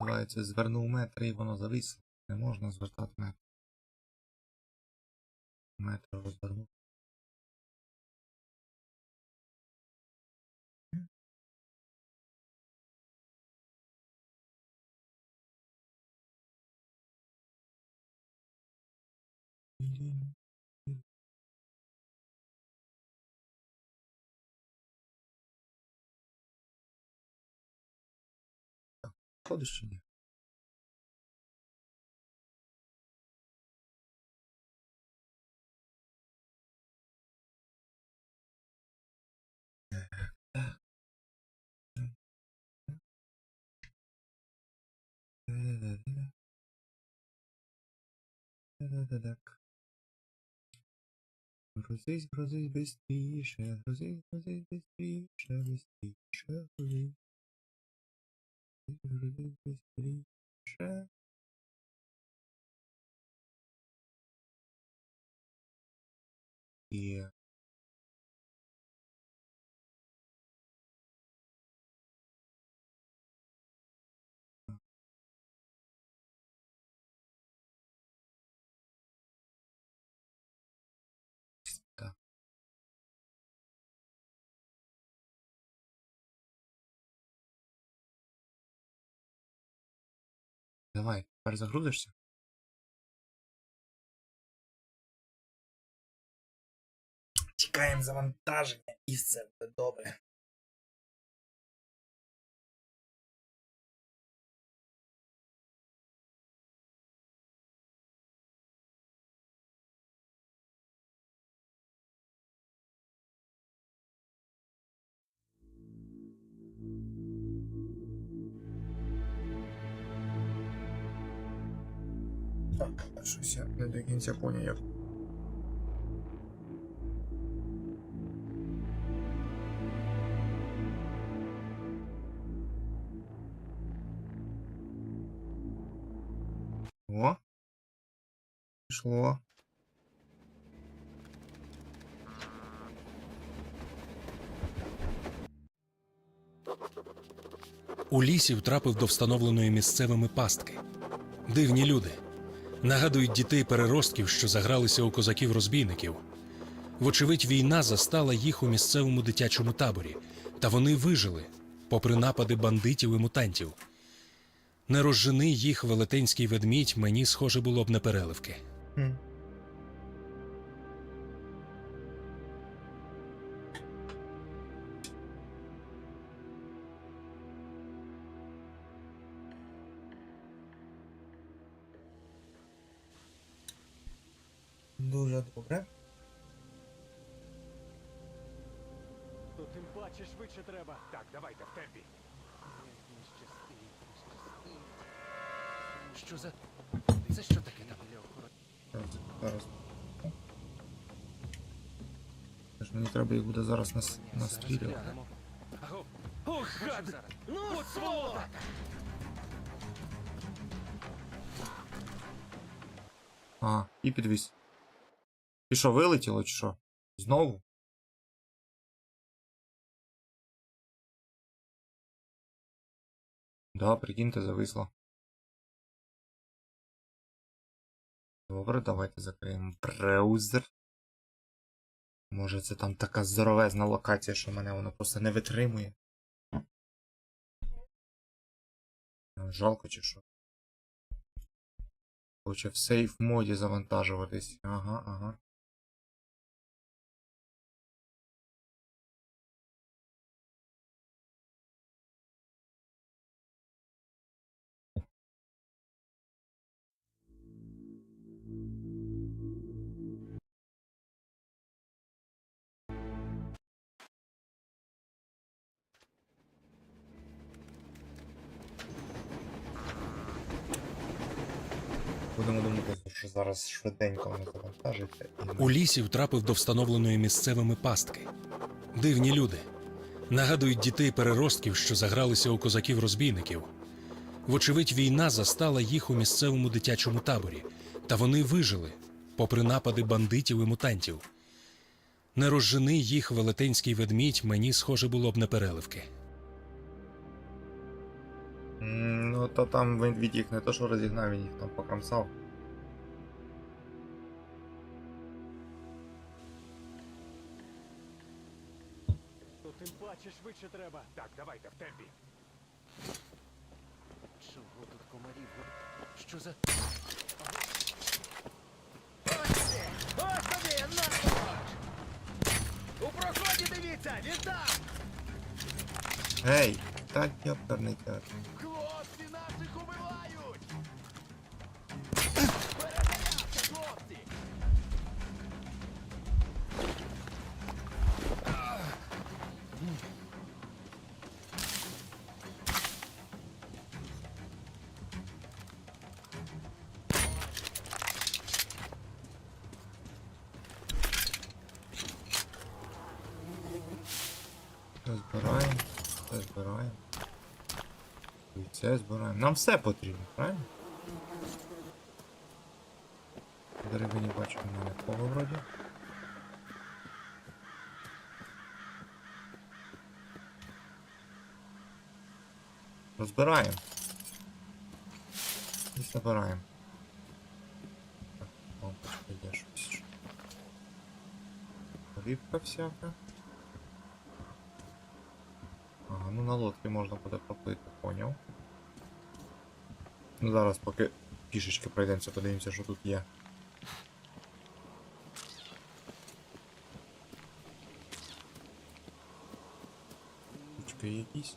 Називається звернув метр і воно зависло. Не можна звертати метр. Метр розвернув. Ходиш чи ні? Так. Грузись, грузись быстріше, грузись, грузись быстріше, быстріше, грузись. Грузись быстріше. Давай, перезагрузишся? Чекаємо завантаження і все буде добре. Щось я не до кінця поняв. О. Пішло. У лісі втрапив до встановленої місцевими пастки. Дивні люди. Нагадують дітей переростків, що загралися у козаків-розбійників. Вочевидь, війна застала їх у місцевому дитячому таборі, та вони вижили, попри напади бандитів і мутантів. Не розжени їх велетенський ведмідь, мені схоже було б непереливки. Хм. Дуже добре. То тим паче швидше треба. Так, давайте в темпі. Не щастить, щастить. Що за. Це що таке там? Зараз, зараз. Мені треба їх буде зараз нас, настрілювати. Ох, гад! Ну, сволота! Ага, і підвіз. І що, вилетіло чи що? Знову? Да, прикиньте, зависло. Добре, давайте закриємо браузер. Може це там така здоровезна локація, що мене воно просто не витримує. Жалко чи що? Хоче в сейф моді завантажуватись. Ага, ага. Що зараз швиденько воно завантажиться. У лісі втрапив до встановленої місцевими пастки. Дивні люди. Нагадують дітей переростків, що загралися у козаків-розбійників. Вочевидь, війна застала їх у місцевому дитячому таборі, та вони вижили, попри напади бандитів і мутантів. Не розжени їх велетенський ведмідь, мені схоже було б на переливки. Ну, то там він від їх не то, що розігнав, він їх там покромсав. Тим паче швидше треба. Так, давайте в темпі. Чого тут комарів? Що за. Ось тобі, на У проході дивіться, він там! Гей! Так ёперний театр. Це збираємо. Нам все потрібно, правильно? Деревині бачу, немає нікого вроді. Розбираємо. І забираємо. Лампочка є щось. Рибка всяка. Ага, ну на лодці можна буде проплити, поняв. Ну зараз поки пішечки пройдемося, подивимося, що тут є. Чекай якісь.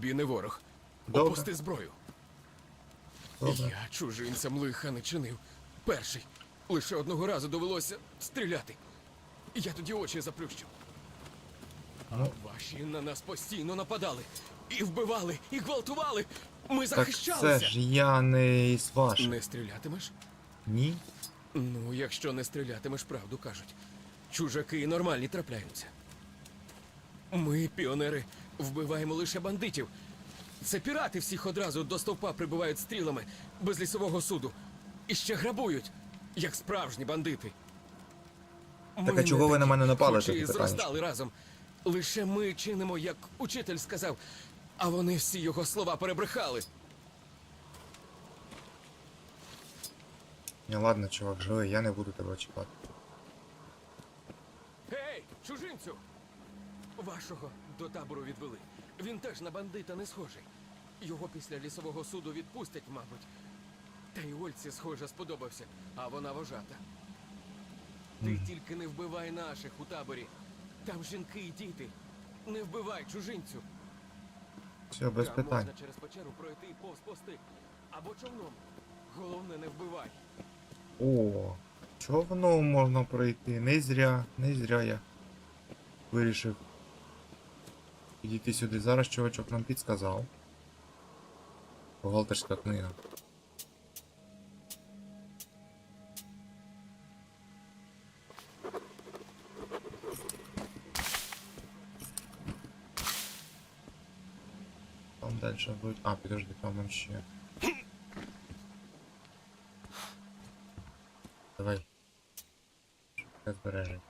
Тобі не ворог. Добре. Опусти зброю. Добре. Я чужинцям лиха не чинив. Перший. Лише одного разу довелося стріляти. Я тоді очі заплющив. Ну. Ваші на нас постійно нападали. І вбивали, і гвалтували. Ми Так захищалися. це ж я не із ваших. Не стрілятимеш? Ні? Ну, якщо не стрілятимеш, правду кажуть. Чужаки нормальні трапляються. Ми, піонери, вбиваємо лише бандитів. Це пірати всіх одразу до стовпа прибивають стрілами без лісового суду. І ще грабують, як справжні бандити. Так а чого ви на мене напали, питання? зростали разом. Лише ми чинимо, як учитель сказав, а вони всі його слова перебрехали. Ні, ладно, чувак, живи, я не буду тебе чіпати. Гей, чужинцю! Вашого до табору відвели. Він теж на бандита не схожий. Його після лісового суду відпустять, мабуть. Та й Ольці, схоже, сподобався, а вона вожата. Ти тільки не вбивай наших у таборі. Там жінки і діти. Не вбивай чужинцю. Все, без Там питань. можна через печеру пройти повз пости. Або човном. Головне, не вбивай. О, човном можна пройти. Не зря, не зря я вирішив підійти сюди. Зараз чувачок нам підсказав. Бухгалтерська книга. Там дальше будет. А, подожди, там ще. Давай. Швидке збереження.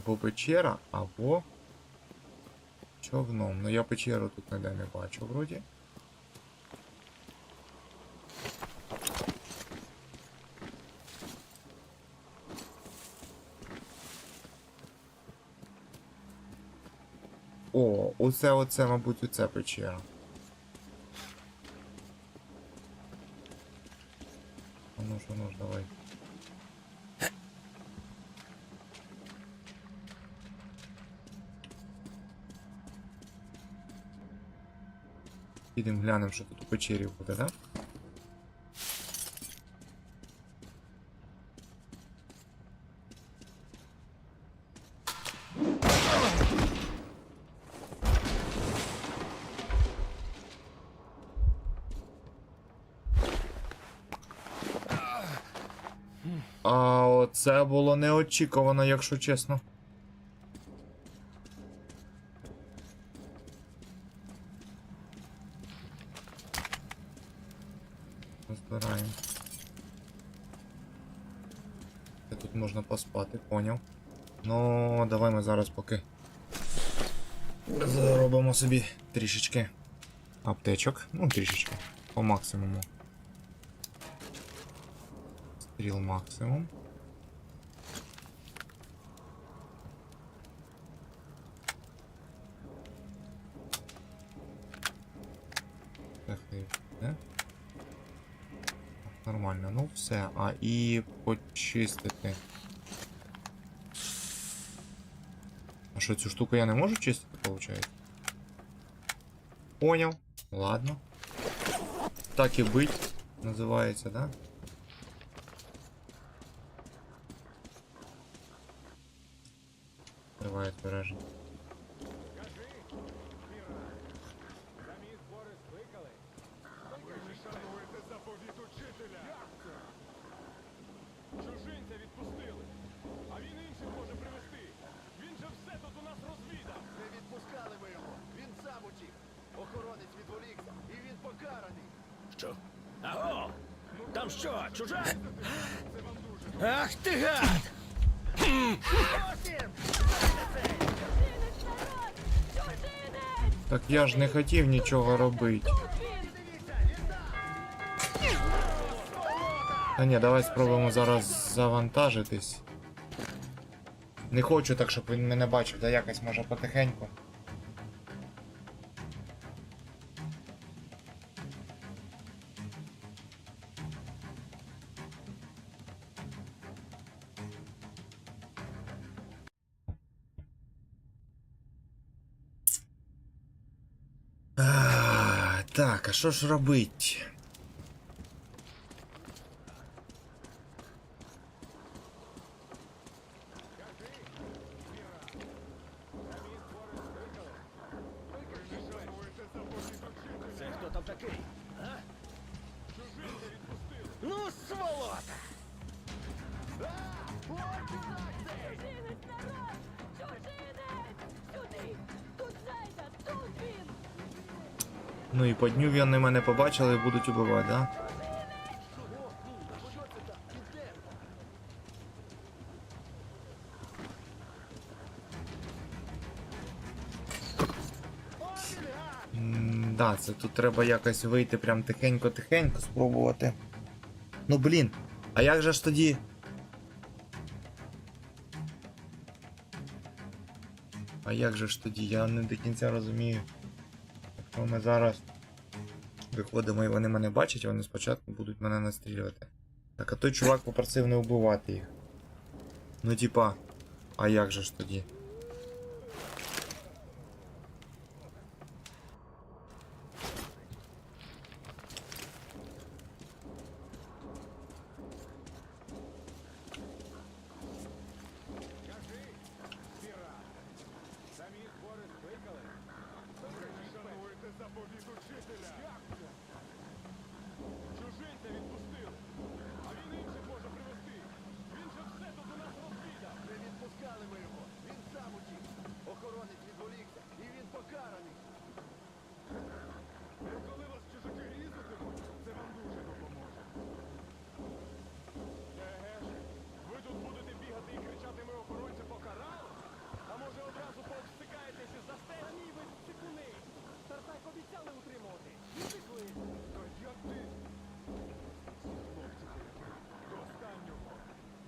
Або печера, або човном. Ну я печеру тут ніде не бачу вроді. О, оце оце, мабуть, оце печера. Підемо глянемо, що тут у печері буде, да? А оце було неочікувано, якщо чесно. Поспати, поняв. Ну, давай ми зараз поки зробимо собі трішечки аптечок. Ну, трішечки. По максимуму. Стріл максимум. Нормально, ну все. А і почистити. А що, штуку я не можу чистити, виходить? Понял. Ладно. Так і бить, називається, да? Триває збереження. Кажи, Міра, самі збори скликали. Ви не шануєте заповіт учителя. Як це? Чужинця відпустили, а він інших може привезти. Він же все тут у нас розвідав. Не відпускали ми його. Він сам утік. Охоронець відволікся, і він покараний. Що? Аго! Там що, чужак? Ах ти гад! Так я ж не хотів нічого робити. Та ні, давай спробуємо зараз завантажитись. Не хочу так, щоб він мене бачив, да якось може потихеньку. Так, а що ж робить? Ну і по дню вони мене побачили і будуть убивати, да? Да, це тут треба якось вийти прям тихенько-тихенько спробувати. Ну блін, а як же ж тоді? А як же ж тоді? Я не до кінця розумію. Якщо ми зараз виходимо і вони мене бачать, вони спочатку будуть мене настрілювати. Так, а той чувак попросив не вбивати їх. Ну типа, а як же ж тоді? Самі збори скликали. Ви не шануєте заповіт учителя. Як це? Чужинця відпустили, а він інших може привезти. Він же все тут у нас розвідав. Не відпускали ми його. Він сам утік. Охоронець відволікся, і він покараний. Ну, коли вас чужаки різатимуть, це вам дуже допоможе. Еге ж, ви тут будете бігати і кричати ми охоронця покарали? А може одразу повстикаєтесь із застелі? Ні, ви стикуни! Тартак обіцяли утримувати. І втекли. То як ти? Ці хлопці деякі, до останнього.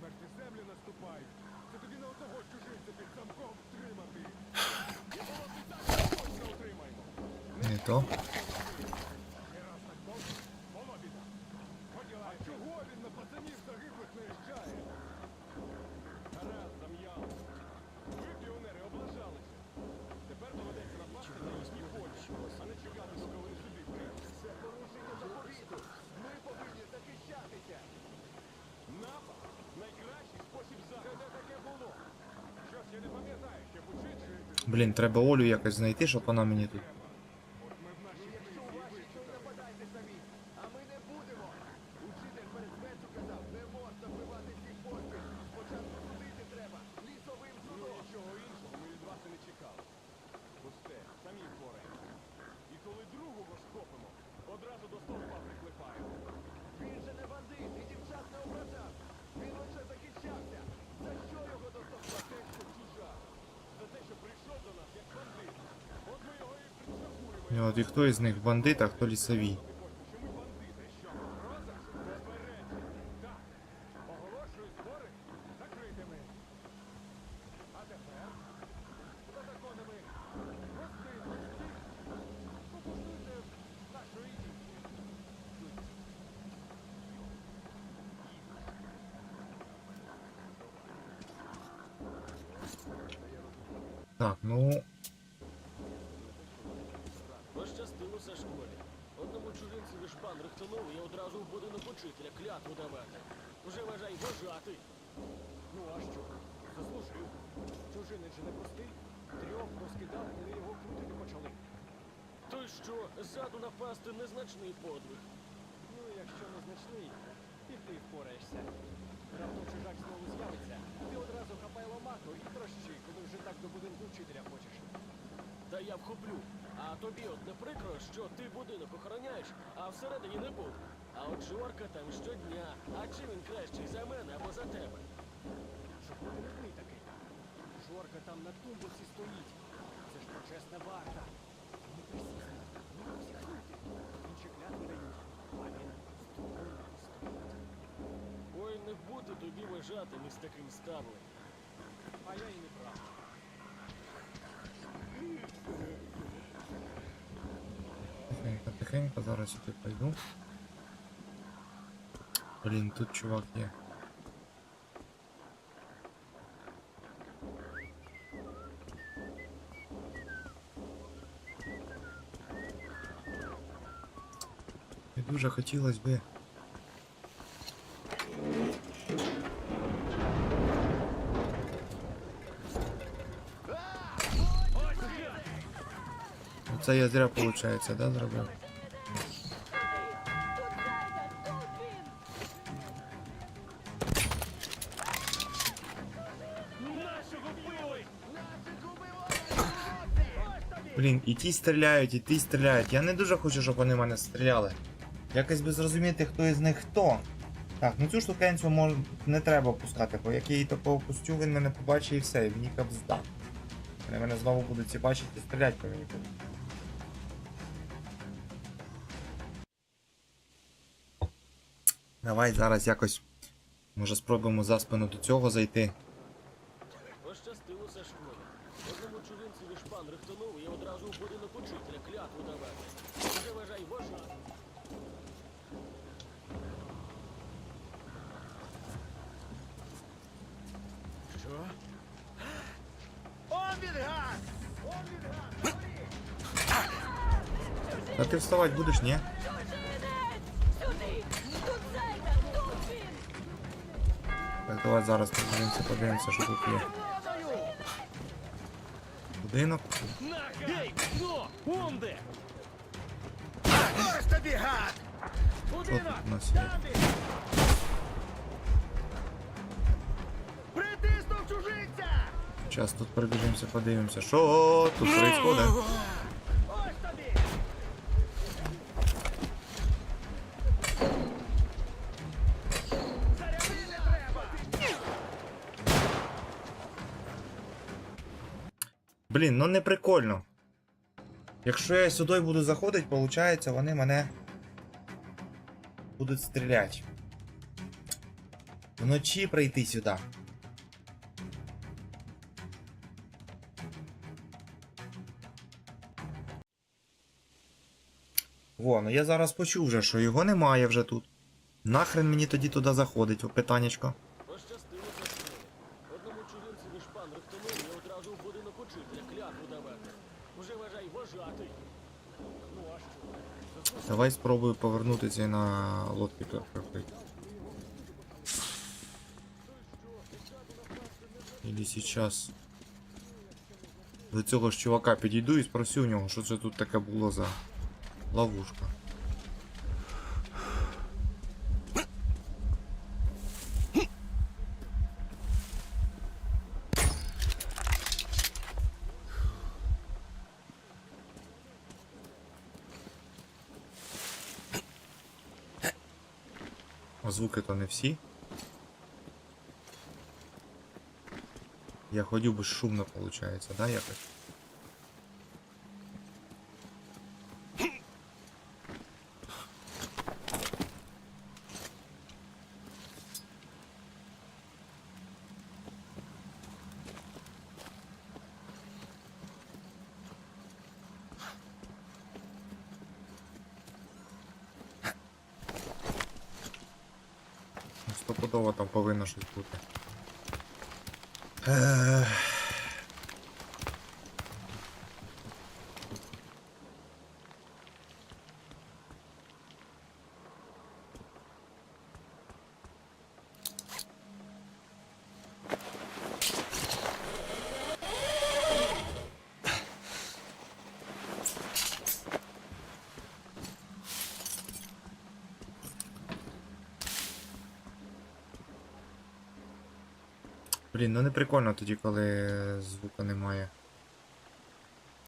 Мертві землі наступають. Це тобі на одного чужинця під замком втримати. І було так, точно утримаємо. Не то. А чого він на пацанів загиблих наїжджає? Гаразд, зам'яли. Ви, піонери, облажалися. Тепер доведеться напасти на їхні полі, а не чекати, доки вони сюди прийдуть. Це порушення заповіту. Ми повинні захищатися. Напад – найкращий спосіб захисту. Це де таке було? Щось я не пам'ятаю, ще учитель. Блін, треба Олю якось знайти, щоб вона мені тут. І от і хто із них бандит, а хто лісові? Шпан рихтанув і одразу в будинок учителя клятву давати. Вже вважай вважати. Ну а що? Заслужив. Чужинець же не простий. Трьох розкидав, вони його крутити почали. То й що, ззаду напасти незначний подвиг. Ну, якщо незначний, і ти впораєшся. Раптом чужак знову з'явиться, ти одразу хапай ломаку і трощи, коли вже так до будинку вчителя хочеш. Та я вхоплю. А тобі от не прикро, що ти будинок охороняєш, а всередині не був. А от Жорка там щодня. А чи він кращий за мене або за тебе? Щоб ти дурний такий. Жорка там на тумбусі стоїть. Це ж почесна варта. Не присісти, не посіхнути. Інші клятви дають, а він з стоїть. Ой, не бути тобі вважатим із таким ставленням. А я і не прав. Тихенько, тихенько, зараз сюди пойду. Блін, тут чувак є. І дуже хотілося би. Це я зря, виходить, да, зробив? Блін, і ті стріляють, і ті стріляють. Я не дуже хочу, щоб вони мене стріляли. Якось би зрозуміти, хто із них хто. Так, ну цю штукенцю мож... не треба пускати, бо як я її тако опустю, він мене побачить і все, і мені капзда. Вони мене знову будуть ці бачити і стріляти по мені. Давай зараз якось. Може спробуємо за спину до цього зайти. Шпан рихтанув і одразу в будинок учителя клятву давати. Вже вважай вважати. Що? Он він гад! Он він гад! А ти вставати будеш, ні? Так, давай зараз подивимося, подивимося, що тут є. Будинок. Тут у нас є? Зараз тут пробіжимося, подивимося, що тут відбувається. Блін, ну не прикольно. Якщо я сюди буду заходити, виходить, вони мене будуть стріляти. Вночі прийти сюди. Во, ну я зараз почув вже, що його немає вже тут. Нахрен мені тоді туди заходить, питаннячко. Пощастило Сашкові. Одному чужинцеві шпан рихтанув і одразу в будинок учителя клятву давати. Вже вважай вважати. Ну а що? Давай спробую повернутися на лодки переплити. Или сейчас до цього ж чувака підійду і спросю у нього, що це тут таке було за ловушка. Звуки то не всі. Я ходю безшумно, получается, да, якось? Стопудово там повинно щось бути. Блін, ну не прикольно тоді, коли звука немає.